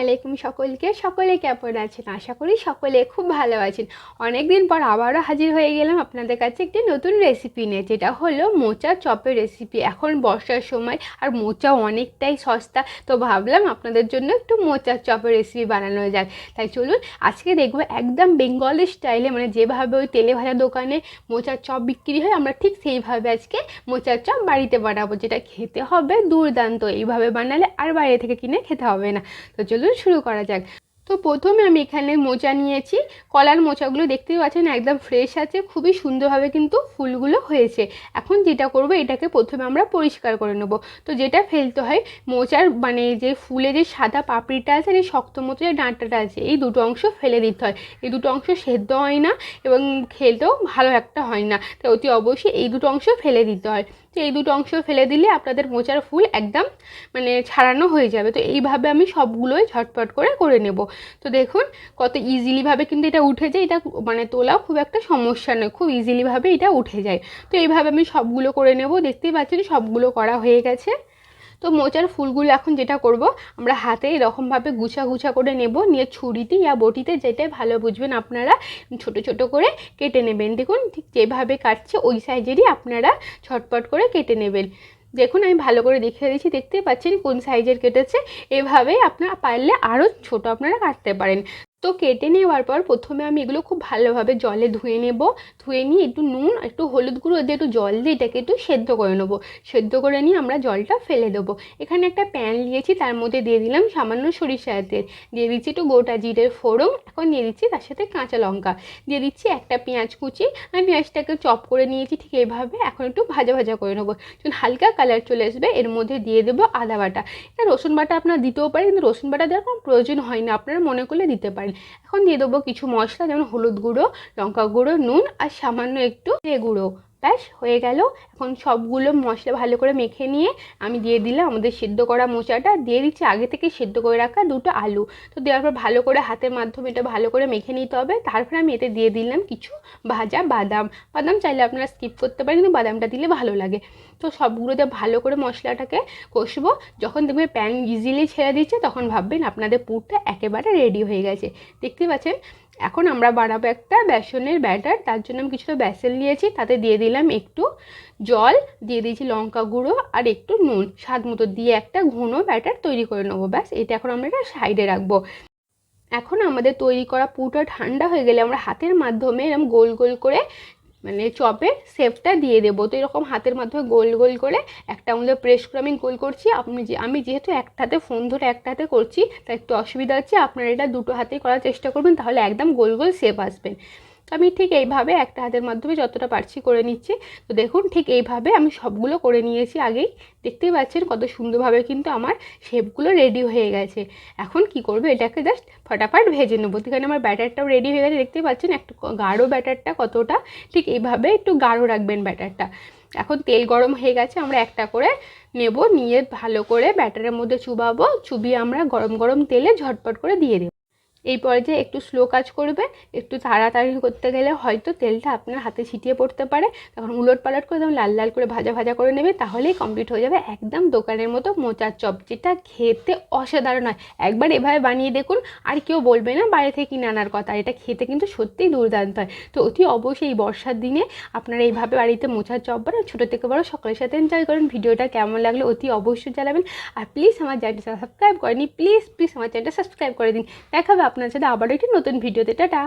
আলাইকুম সকলকে। সকলে কেমন আছেন? আশা করি সকলে খুব ভালো আছেন। অনেক দিন পর আবারও হাজির হয়ে গেলাম আপনাদের কাছে একটি নতুন রেসিপি নিয়ে, যেটা হলো মোচা চপের রেসিপি এখন বর্ষার সময় আর মোচা অনেকটাই সস্তা, তো ভাবলাম আপনাদের জন্য একটু মোচার চপের রেসিপি বানানো যাক। তাই চলুন, আজকে দেখব একদম বেঙ্গলি স্টাইলে মানে যেভাবে ওই তেলে ভাজা দোকানে মোচার চপ বিক্রি হয়, আমরা ঠিক সেইভাবে আজকে মোচার চপ বাড়িতে বানাবো, যেটা খেতে হবে দুর্দান্ত। এইভাবে বানালে আর বাইরে থেকে কিনে খেতে হবে না। তো চলুন শুরু করা যাক। তো প্রথমে আমি এখানে মোচা নিয়েছি। কলার মোচাগুলো দেখতেই পাচ্ছেন একদম ফ্রেশ আছে, খুবই সুন্দরভাবে কিন্তু ফুলগুলো হয়েছে। এখন যেটা করব, এটাকে প্রথমে আমরা পরিষ্কার করে নেব। তো যেটা ফেলতে হয়, মোচার মানে যে ফুলে যে সাদা পাপড়িটা আছে এই শক্ত মতো যে ডাঁটাটা আছে, এই দুটো অংশ ফেলে দিতে হয়। এই দুটো অংশ সেদ্ধ হয় না এবং খেলতেও ভালো একটা হয় না। তো অতি অবশ্যই এই দুটো অংশ ফেলে দিতে হয়। এই দুটো অংশ ফেলে দিলে আপনাদের মোচার ফুল একদম মানে ছাড়ানো হয়ে যাবে। তো এইভাবে আমি সবগুলোই ঝটপট করে করে নেব। তো দেখুন কত ইজিলিভাবে কিন্তু এটা উঠে যায়। এটা মানে তোলাও খুব একটা সমস্যা নয়, খুব ইজিলিভাবে এটা উঠে যায়। তো এইভাবে আমি সবগুলো করে নেব। দেখতেই পাচ্ছেন সবগুলো করা হয়ে গেছে। তো মোচার ফুলগুলো এখন যেটা করব, আমরা হাতে এরকমভাবে গুছা গুছা করে নেব। নিয়ে ছুরিতে ইয়া বটিতে যেটাই ভালো বুঝবেন আপনারা, ছোট ছোট করে কেটে নেবেন। দেখুন ঠিক যেভাবে কাটছে, ওই সাইজেরই আপনারা ছটপট করে কেটে নেবেন। দেখুন আমি ভালো করে দেখিয়ে দিচ্ছি দেখতেই পাচ্ছেন কোন সাইজের কেটেছে। এভাবেই আপনারা পারলে আরও ছোট আপনারা কাটতে পারেন। তো কেটে নেওয়ার পর প্রথমে আমি এগুলো খুব ভালোভাবে জলে ধুয়ে নেব। ধুয়ে নিয়ে একটু নুন একটু হলুদ গুঁড়ো দিয়ে একটু জল দিয়ে এটাকে একটু সেদ্ধ করে নেব। সেদ্ধ করে নিয়ে আমরা জলটা ফেলে দেবো। এখানে একটা প্যান নিয়েছি, তার মধ্যে দিয়ে দিলাম সামান্য সরিষার তেল। দিয়ে দিচ্ছি একটু গোটা জিরের ফোড়ন, এখন দিয়ে দিচ্ছি তার সাথে কাঁচা লঙ্কা। দিয়ে দিচ্ছি একটা পেঁয়াজ কুচি। আমি পেঁয়াজটাকে চপ করে নিয়েছি ঠিক এইভাবে, এখন একটু ভাজা ভাজা করে নেব। যখন হালকা কালার চলে আসবে, এর মধ্যে দিয়ে দেবো আদা বাটা। এটা রসুন বাটা আপনার দিতেও পারে কিন্তু রসুন বাটা দেওয়ার কোনো প্রয়োজন হয় না, আপনারা মনে করলে দিতে পারেন। এখন দিয়ে দেবো কিছু মশলা, যেমন হলুদ গুঁড়ো, লঙ্কা গুঁড়ো, নুন আর সামান্য একটু গুঁড়ো। ব্যাস, হয়ে গেল। এখন সবগুলো মশলা ভালো করে মেখে নিয়ে আমি দিয়ে দিলাম আমাদের সেদ্ধ করা মোচাটা। দিয়ে দিচ্ছি আগে থেকে সেদ্ধ করে রাখা দুটো আলু। তো দেওয়ার পর ভালো করে হাতের মাধ্যমে এটা ভালো করে মেখে নিতে হবে। তারপরে আমি এতে দিয়ে দিলাম কিছু ভাজা বাদাম। বাদাম চাইলে আপনারা স্কিপ করতে পারেন, কিন্তু বাদামটা দিলে ভালো লাগে। তো সবগুলোতে ভালো করে মশলাটাকে কষবো। যখন দেখবে প্যান ইজিলি ছেড়ে দিচ্ছে, তখন ভাববেন আপনাদের পুরটা একেবারে রেডি হয়ে গেছে। দেখতে পাচ্ছেন? এখন আমরা বানাবো একটা বেসনের ব্যাটার, তার জন্য আমি কিছুটা বেসন নিয়েছি, তাতে দিয়ে দিলাম একটু জল, দিয়ে দিয়েছি লঙ্কা গুঁড়ো আর একটু নুন। স্বাদ মতো দিয়ে একটা ঘন ব্যাটার তৈরি করে নেব, ব্যাস, এটা এখন আমরা এটা সাইডে রাখব। এখন আমাদের তৈরি করা পুরোটা ঠান্ডা হয়ে গেলে আমরা হাতের মাধ্যমে এরকম গোল গোল করে মানে চপে শেপটা দিয়ে দেবো। তো এরকম হাতের মাধ্যমে গোল গোল করে একটা আমাদের প্রেস করে আমি গোল করছি। আপনি যে, আমি যেহেতু একটা হাতে ফোন ধরে একটা হাতে করছি, তাই একটু অসুবিধা হচ্ছে। আপনারা এটা দুটো হাতেই করার চেষ্টা করবেন, তাহলে একদম গোল গোল শেপ আসবে। তো আমি ঠিক এইভাবে একটা হাতের মাধ্যমে যতটা পারছি করে নিচ্ছি। তো দেখুন, ঠিক এইভাবে আমি সবগুলো করে নিয়েছি আগেই। দেখতেই পাচ্ছেন কত সুন্দরভাবে কিন্তু আমার শেপগুলো রেডি হয়ে গেছে। এখন কি করবে, এটাকে জাস্ট ফটাফট ভেজে নেব। এখানে আমার ব্যাটারটাও রেডি হয়ে গেছে। দেখতেই পাচ্ছেন একটু গাঢ় ব্যাটারটা কতটা। ঠিক এইভাবে একটু গাঢ় রাখবেন ব্যাটারটা। এখন তেল গরম হয়ে গেছে, আমরা একটা করে নেব। নিয়ে ভালো করে ব্যাটারের মধ্যে চুবাবো। চুবিয়ে আমরা গরম গরম তেলে ঝটপট করে দিয়ে দেবো। এই পর্যায়ে একটু স্লো কাজ করবে, একটু তাড়াতাড়ি করতে গেলে হয়তো তেলটা আপনার হাতে ছিটিয়ে পড়তে পারে। তখন উলট পালট করে যেমন লাল লাল করে ভাজা ভাজা করে নেবে, তাহলেই কমপ্লিট হয়ে যাবে একদম দোকানের মতো মোচার চপ, যেটা খেতে অসাধারণ হয়। একবার এভাবে বানিয়ে দেখুন, আর কেউ বলবে না বাইরে থেকে কিনে আনার কথা, এটা খেতে কিন্তু সত্যিই দুর্দান্ত হয়। তো অতি অবশ্যই এই বর্ষার দিনে আপনারা এইভাবে বাড়িতে মোচার চপ বানান, ছোটো থেকে বড়, সকলের সাথে এনজয় করেন। ভিডিওটা কেমন লাগল অতি অবশ্যই জানাবেন। আর প্লিজ আমার চ্যানেলটা সাবস্ক্রাইব করেনি প্লিজ প্লিজ আমার চ্যানেলটা সাবস্ক্রাইব করে দিন। দেখাবে আপনার সাথে আবার একটি নতুন ভিডিওতে টাটা।